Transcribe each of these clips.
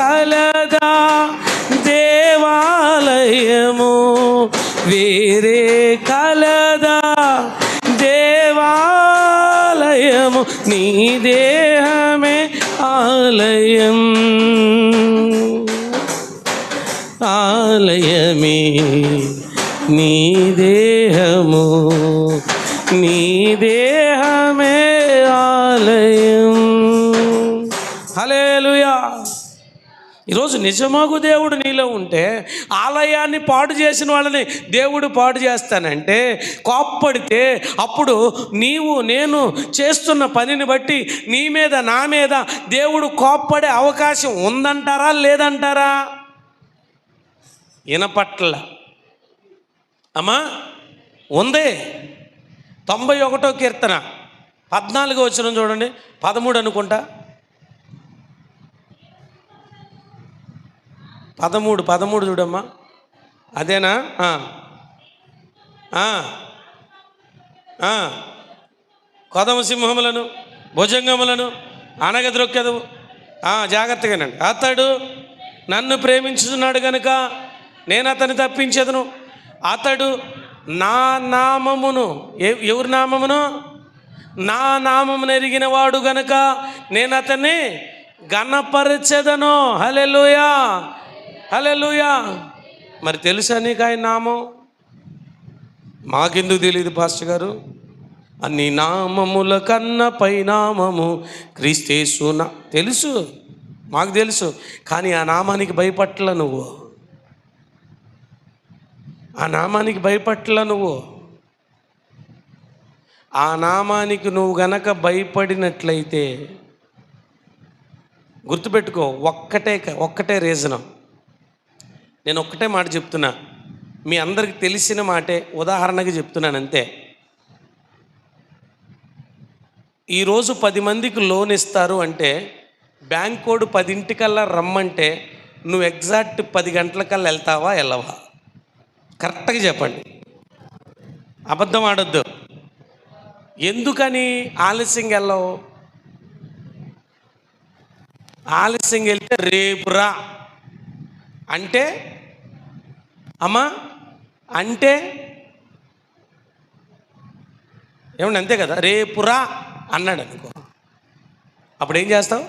కలదా దేవాలయము వేరే కలదా దేవాలయము నీ దేహమే ఆలయం. ఆలయమే నీ దేహము నీ దేహమే ఆలయం. ఈరోజు నిజమాగు దేవుడు నీలో ఉంటే ఆలయాన్ని పాడు చేసిన వాళ్ళని దేవుడు పాడు చేస్తానంటే కోప్పడితే అప్పుడు నీవు నేను చేస్తున్న పనిని బట్టి నీ మీద నా మీద దేవుడు కోప్పడే అవకాశం ఉందంటారా లేదంటారా? వినపట్ల. అమ్మా ఉంది. తొంభై ఒకటో కీర్తన. పద్నాలుగో వచ్చిన చూడండి. పదమూడు అనుకుంటా. పదమూడు పదమూడు చూడమ్మా. అదేనా? ఆ. కొదమ సింహములను భుజంగములను అనగద్రొక్కెదవు జాగ్రత్తగానండి. అతడు నన్ను ప్రేమించుతున్నాడు కనుక నేను అతన్ని తప్పించదును. అతడు నా నామమును ఎవరి నామమును? నా నామమును ఎరిగిన వాడు గనుక నేను అతన్ని గణపరచెదను హలెలుయా హలెలుయా మరి తెలుసా నీకు ఆయన నామం? మాకెందుకు తెలియదు పాస్టర్ గారు? అన్ని నామముల కన్న పైనామము క్రీస్తేసు నా తెలుసు మాకు తెలుసు కానీ ఆ నామానికి భయపట్ల నువ్వు. ఆ నామానికి భయపట్ల నువ్వు. ఆ నామానికి నువ్వు గనక భయపడినట్లయితే గుర్తుపెట్టుకో ఒక్కటే ఒక్కటే రీజనం. నేను ఒక్కటే మాట చెప్తున్నా. మీ అందరికి తెలిసిన మాటే ఉదాహరణగా చెప్తున్నాను అంతే ఈరోజు పది మందికి లోన్ ఇస్తారు అంటే బ్యాంక్ కోడ్ పదింటికల్లా రమ్మంటే నువ్వు ఎగ్జాక్ట్ పది గంటలకల్లా వెళ్తావా వెళ్ళవా? కరెక్ట్గా చెప్పండి. అబద్ధం ఆడొద్దు. ఎందుకని ఆలస్యంగా వెళ్ళవు? ఆలస్యంగా వెళ్తే రేపురా అంటే? అమ్మా అంటే? ఏమండి అంతే కదా? రేపురా అన్నాడు అనుకో అప్పుడు ఏం చేస్తావు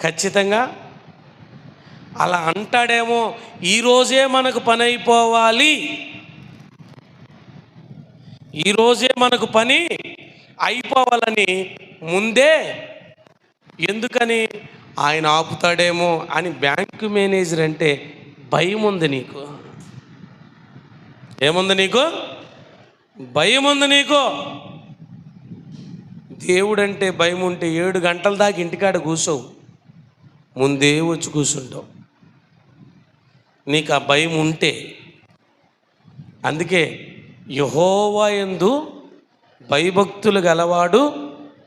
ఖచ్చితంగా అలా అంటాడేమో ఈరోజే మనకు పని అయిపోవాలి ఈరోజే మనకు పని అయిపోవాలని ముందే ఎందుకని ఆయన ఆపుతాడేమో అని బ్యాంకు మేనేజర్ అంటే భయం ఉంది నీకు. ఏముంది నీకు? భయం ఉంది నీకు. దేవుడంటే భయం ఉంటే ఏడు గంటల దాకా ఇంటికాడ కూర్చోవు. ముందే వచ్చి కూర్చుంటావు. నీకు ఆ భయం ఉంటే. అందుకే యహోవా ఎందు భయభక్తులు గలవాడు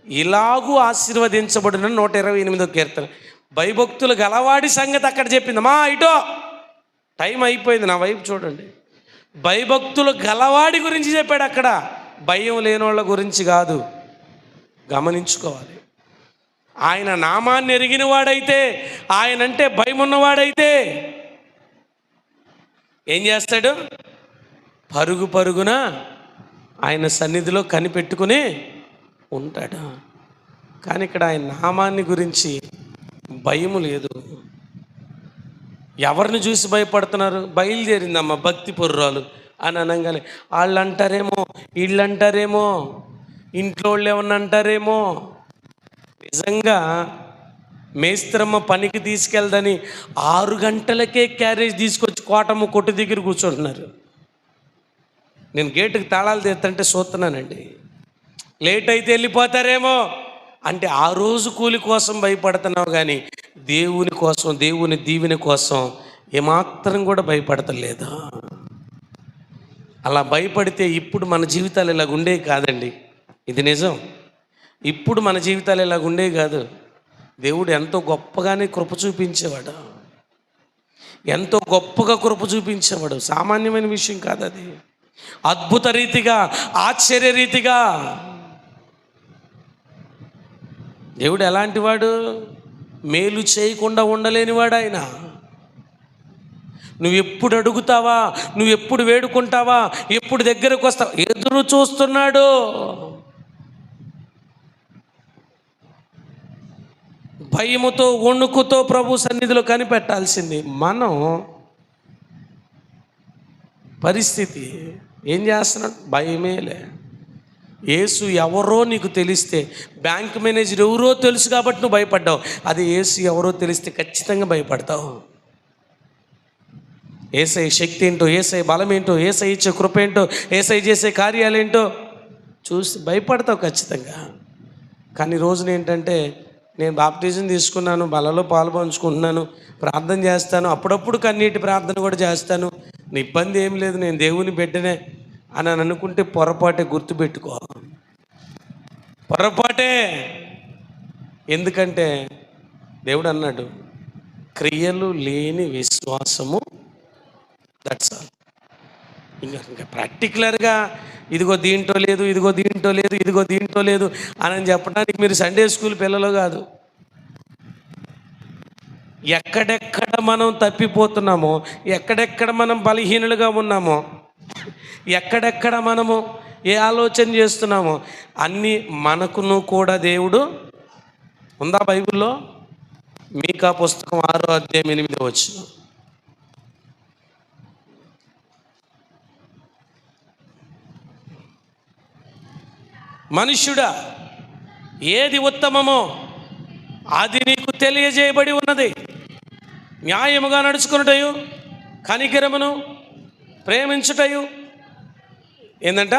ఇలాగూ ఆశీర్వదించబడిన నూట ఇరవై ఎనిమిదో కీర్తన. భయభక్తులు గలవాడి సంగతి అక్కడ చెప్పింది. మా ఇటో. టైం అయిపోయింది. నా వైపు చూడండి. భయభక్తులు గలవాడి గురించి చెప్పాడు అక్కడ. భయం లేనోళ్ళ గురించి కాదు. గమనించుకోవాలి. ఆయన నామాన్ని ఎరిగిన వాడైతే ఆయన అంటే భయం ఉన్నవాడైతే ఏం చేస్తాడు? పరుగు పరుగున ఆయన సన్నిధిలో కనిపెట్టుకుని ఉంటాడు? కానీ ఇక్కడ ఆయన నామాన్ని గురించి భయము లేదు. ఎవరిని చూసి భయపడుతున్నారు? బయలుదేరిందమ్మ భక్తి పుర్రాలు. అని అనగానే వాళ్ళు అంటారేమో వీళ్ళు అంటారేమో ఇంట్లో వాళ్ళు ఏమన్నా అంటారేమో నిజంగా మేస్త్రమ్మ పనికి తీసుకెళ్దని ఆరు గంటలకే క్యారేజ్ తీసుకొచ్చి కోటమ్మ కొట్టు దగ్గర కూర్చుంటున్నారు. నేను గేటుకి తాళాలు తీస్తుంటే చూస్తున్నానండి లేట్ అయితే వెళ్ళిపోతారేమో. అంటే ఆ రోజు కూలి కోసం భయపడుతున్నావు కానీ దేవుని కోసం దేవుని దీవెని కోసం ఏమాత్రం కూడా భయపడతలేదా. అలా భయపడితే ఇప్పుడు మన జీవితాలు ఇలా ఉండేవి కాదండి. ఇది నిజం. ఇప్పుడు మన జీవితాలు ఇలా ఉండేవి కాదు. దేవుడు ఎంతో గొప్పగానే కృప చూపించేవాడు. ఎంతో గొప్పగా కృప చూపించేవాడు. సామాన్యమైన విషయం కాదు అది. అద్భుత రీతిగా ఆశ్చర్య రీతిగా దేవుడు ఎలాంటి వాడు మేలు చేయకుండా ఉండలేనివాడు ఆయన. నువ్వు ఎప్పుడు అడుగుతావా? నువ్వు ఎప్పుడు వేడుకుంటావా? ఎప్పుడు దగ్గరకు వస్తావు? ఎదురు చూస్తున్నాడు. భయముతో వణుకుతో ప్రభు సన్నిధిలో కనిపెట్టాల్సింది. మనం పరిస్థితి ఏం చేస్తున్నాడు? భయమేలే. ఏసు ఎవరో నీకు తెలిస్తే బ్యాంక్ మేనేజర్ ఎవరో తెలుసు కాబట్టి నువ్వు భయపడ్డావు. అది ఏసు ఎవరో తెలిస్తే ఖచ్చితంగా భయపడతావు. ఏసై శక్తి ఏంటో ఏసఐ బలం ఏంటో ఏసఐ ఇచ్చే కృప ఏంటో ఏసఐ చేసే కార్యాలేంటో చూసి భయపడతావు ఖచ్చితంగా. కానీ రోజున ఏంటంటే నేను బాప్టిజం తీసుకున్నాను బలలో పాలు పంచుకుంటున్నాను ప్రార్థన చేస్తాను అప్పుడప్పుడు కన్నీటి ప్రార్థన కూడా చేస్తాను. ఇబ్బంది ఏం లేదు నేను దేవుని బిడ్డనే. అని అనుకుంటే పొరపాటే గుర్తుపెట్టుకో. పొరపాటే. ఎందుకంటే దేవుడు అన్నాడు క్రియలు లేని విశ్వాసము దట్స్ ఆల్ ఇంకా ఇంకా ప్రాక్టికులర్గా ఇదిగో దీంట్లో లేదు ఇదిగో దీంట్లో లేదు ఇదిగో దీంట్లో లేదు అని చెప్పడానికి మీరు సండే స్కూల్ పిల్లలు కాదు. ఎక్కడెక్కడ మనం తప్పిపోతున్నామో ఎక్కడెక్కడ మనం బలహీనులుగా ఉన్నామో ఎక్కడెక్కడ మనము ఏ ఆలోచన చేస్తున్నామో అన్నీ మనకును కూడా దేవుడు ఉందా బైబిల్లో? మీకా పుస్తకం ఆరో అధ్యాయం ఎనిమిది వచ్చిన మనుష్యుడా ఏది ఉత్తమమో అది నీకు తెలియజేయబడి ఉన్నది. న్యాయముగా నడుచుకున్నటయు కనికరమును ప్రేమించుటయు. ఏంటంట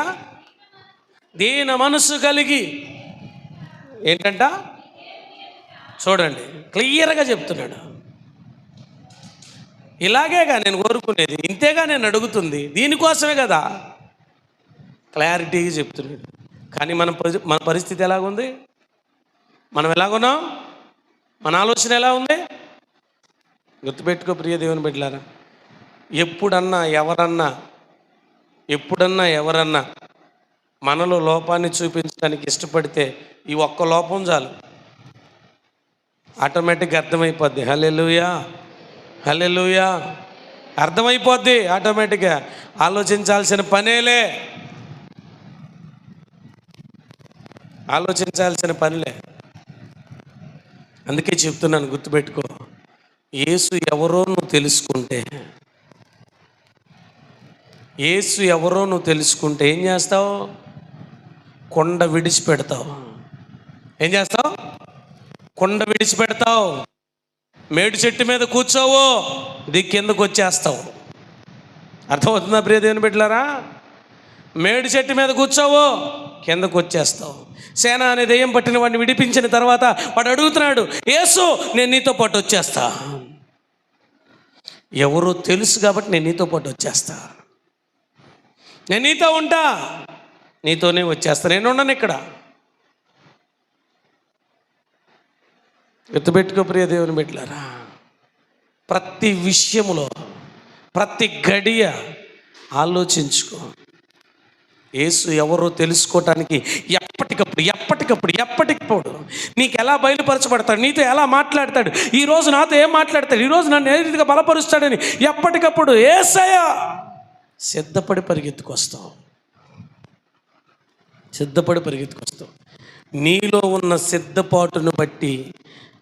దీన మనసు కలిగి. ఏంటంట? చూడండి క్లియర్గా చెప్తున్నాడు. ఇలాగేగా నేను కోరుకునేది ఇంతేగా నేను అడుగుతుంది దీనికోసమే కదా. క్లారిటీగా చెప్తున్నాడు. కానీ మన పరి- మన పరిస్థితి ఎలాగుంది? మనం ఎలాగున్నాం? మన ఆలోచన ఎలా ఉంది? గుర్తుపెట్టుకో ప్రియ దేవుని బిడ్డలారా. ఎప్పుడన్నా ఎవరన్నా ఎప్పుడన్నా ఎవరన్నా మనలో లోపాన్ని చూపించడానికి ఇష్టపడితే ఈ ఒక్క లోపం చాలు. ఆటోమేటిక్గా అర్థమైపోద్ది. హలెలుయా హలెలుయా అర్థమైపోద్ది ఆటోమేటిక్గా. ఆలోచించాల్సిన పనేలే. ఆలోచించాల్సిన పనిలే. అందుకే చెప్తున్నాను గుర్తుపెట్టుకో. యేసు ఎవరో నువ్వు తెలుసుకుంటే ఏసు ఎవరో నువ్వు తెలుసుకుంటే ఏం చేస్తావు? కొండ విడిచిపెడతావు. ఏం చేస్తావు? కొండ విడిచిపెడతావు. మేడు చెట్టు మీద కూర్చోవు. దిక్కెందుకు వచ్చేస్తావు. అర్థమవుతుందా ప్రియదేవుని బిడ్డలారా? మేడి చెట్టు మీద కూర్చోవు. కిందకు వచ్చేస్తావు. సేన అనే దెయ్యం పట్టిన వాడిని విడిపించిన తర్వాత వాడు అడుగుతున్నాడు ఏసు నేను నీతో పాటు వచ్చేస్తా. ఎవరో తెలుసు కాబట్టి నేను నీతో పాటు వచ్చేస్తా. నేను నీతో ఉంటా. నీతోనే వచ్చేస్తా. నేను ఉన్నాను ఇక్కడ. ఎత్తుపెట్టుకో ప్రియ దేవుని బిడ్డలారా. ప్రతి విషయములో ప్రతి గడియ ఆలోచించుకో. యేసు ఎవరో తెలుసుకోవటానికి ఎప్పటికప్పుడు ఎప్పటికప్పుడు ఎప్పటికప్పుడు నీకు ఎలా బయలుపరచబడతాడు నీతో ఎలా మాట్లాడతాడు ఈరోజు నాతో ఏం మాట్లాడతాడు ఈ రోజు నన్ను ఏ రీతిగా బలపరుస్తాడని ఎప్పటికప్పుడు ఏసయ్యా. సిద్ధపడి పరిగెత్తుకొస్తావు. సిద్ధపడి పరిగెత్తుకొస్తావు. నీలో ఉన్న సిద్ధపాటును బట్టి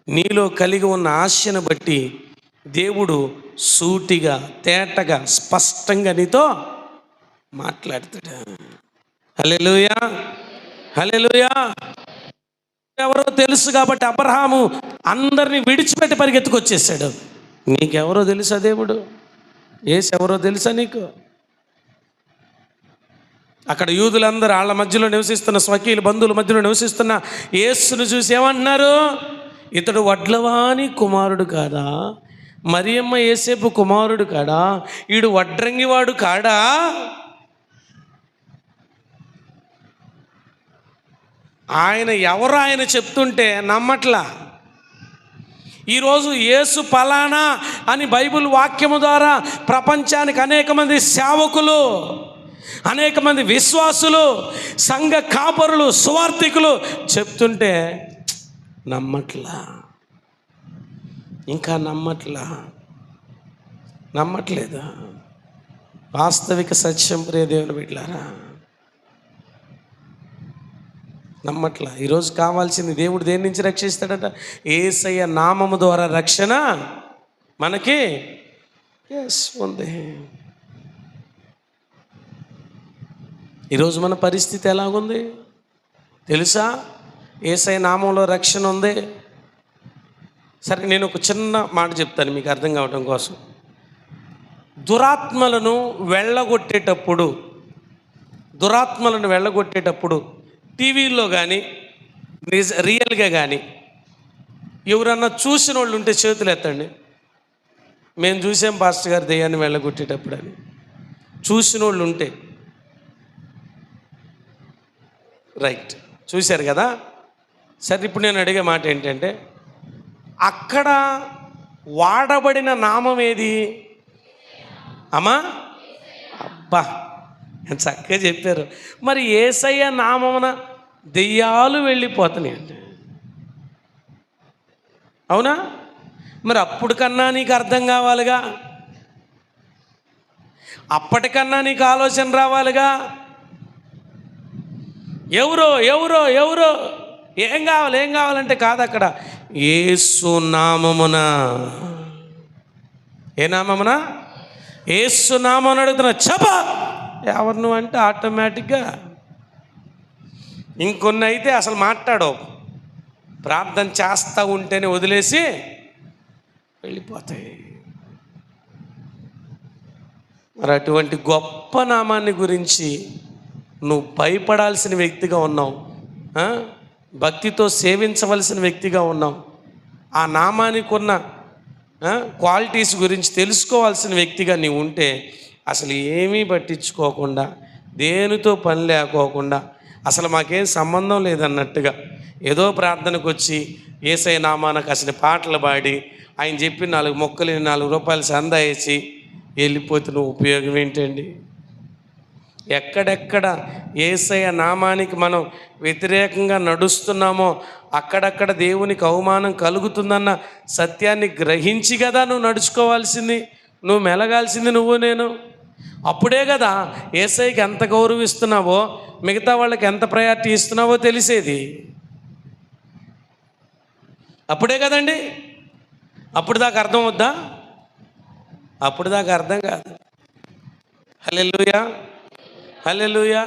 నీలో కలిగి ఉన్న ఆశను బట్టి దేవుడు సూటిగా తేటగా స్పష్టంగా నీతో మాట్లాడతాడు. హలెలుయా హలెలుయా ఎవరో తెలుసు కాబట్టి అబ్రహాము అందరినీ విడిచిపెట్టి పరిగెత్తుకొచ్చేసాడు. నీకెవరో తెలుసా దేవుడు? ఏసెవరో ఎవరో తెలుసా నీకు? అక్కడ యూదులందరూ వాళ్ళ మధ్యలో నివసిస్తున్న స్వకీయుల బంధువుల మధ్యలో నివసిస్తున్న యేసును చూసి ఏమంటున్నారు? ఇతడు వడ్లవాని కుమారుడు కాదా మరియమ్మ ఏసేపు కుమారుడు కాడా? ఈడు వడ్రంగివాడు కాడా? ఆయన ఎవరు ఆయన చెప్తుంటే నమ్మట్లా? ఈరోజు యేసు పలానా అని బైబిల్ వాక్యము ద్వారా ప్రపంచానికి అనేక మంది సేవకులు అనేక మంది విశ్వాసులు సంఘ కాపరులు సువార్థికులు చెప్తుంటే నమ్మట్లా. ఇంకా నమ్మట్లా. నమ్మట్లేదా? వాస్తవిక సత్యం ప్రియ దేవుని బిడ్డారా నమ్మట్లా. ఈరోజు కావాల్సింది దేవుడు దేని నుంచి రక్షిస్తాడట? ఏసయ్య నామము ద్వారా రక్షణ మనకి. ఎస్ ఉంది. ఈరోజు మన పరిస్థితి ఎలాగుంది? తెలుసా? ఏసై నామంలో రక్షణ ఉంది. సరే నేను ఒక చిన్న మాట చెప్తాను మీకు అర్థం కావడం కోసం. దురాత్మలను వెళ్ళగొట్టేటప్పుడు దురాత్మలను వెళ్ళగొట్టేటప్పుడు టీవీల్లో కానీ నిజ రియల్గా కానీ ఎవరన్నా చూసిన వాళ్ళు ఉంటే చేతులు ఎత్తండి. మేము చూసాం పాస్టర్ గారు దెయ్యాన్ని వెళ్ళగొట్టేటప్పుడు అని. చూసిన వాళ్ళు ఉంటే రైట్ చూశారు కదా? సరే ఇప్పుడు నేను అడిగే మాట ఏంటంటే అక్కడ వాడబడిన నామం ఏది? అమ్మా? అబ్బా చక్కగా చెప్పారు. మరి ఏసయ్య నామమున దెయ్యాలు వెళ్ళిపోతున్నాయండి అవునా? మరి అప్పుడు కన్నా నీకు అర్థం కావాలిగా? అప్పటికన్నా నీకు ఆలోచన రావాలిగా? ఎవరో ఎవరో ఎవరో. ఏం కావాలి ఏం కావాలంటే కాదు అక్కడ. ఏసు నామమున. ఏ నామమున? ఏసు నామం అడుగుతున్నా చప ఎవరు నువ్వు అంటే ఆటోమేటిక్గా. ఇంకొన్ని అయితే అసలు మాట్లాడవు. ప్రార్థన చేస్తూ ఉంటేనే వదిలేసి వెళ్ళిపోతాయి. మరి అటువంటి గొప్ప నామాన్ని గురించి నువ్వు భయపడాల్సిన వ్యక్తిగా ఉన్నావు. భక్తితో సేవించవలసిన వ్యక్తిగా ఉన్నావు. ఆ నామానికి ఉన్న క్వాలిటీస్ గురించి తెలుసుకోవాల్సిన వ్యక్తిగా నీవు ఉంటే అసలు ఏమీ పట్టించుకోకుండా దేనితో పని లేకోకుండా అసలు మాకేం సంబంధం లేదన్నట్టుగా ఏదో ప్రార్థనకు వచ్చి ఏసై నామానికి అసలు పాటలు పాడి ఆయన చెప్పి నాలుగు మొక్కలు నాలుగు రూపాయలు సందా వేసి వెళ్ళిపోతే నువ్వు ఉపయోగం ఏంటండి? ఎక్కడెక్కడ ఏసయ నామానికి మనం వ్యతిరేకంగా నడుస్తున్నామో అక్కడక్కడ దేవునికి అవమానం కలుగుతుందన్న సత్యాన్ని గ్రహించి కదా నువ్వు నడుచుకోవాల్సింది. నువ్వు మెలగాల్సింది నువ్వు నేను. అప్పుడే కదా ఏసైకి ఎంత గౌరవిస్తున్నావో మిగతా వాళ్ళకి ఎంత ప్రయారిటీ ఇస్తున్నావో తెలిసేది. అప్పుడే కదండి? అప్పుడు దాకా అర్థం వద్దా? అప్పుడు దాకా అర్థం కాదు. హలో హల్లెలూయా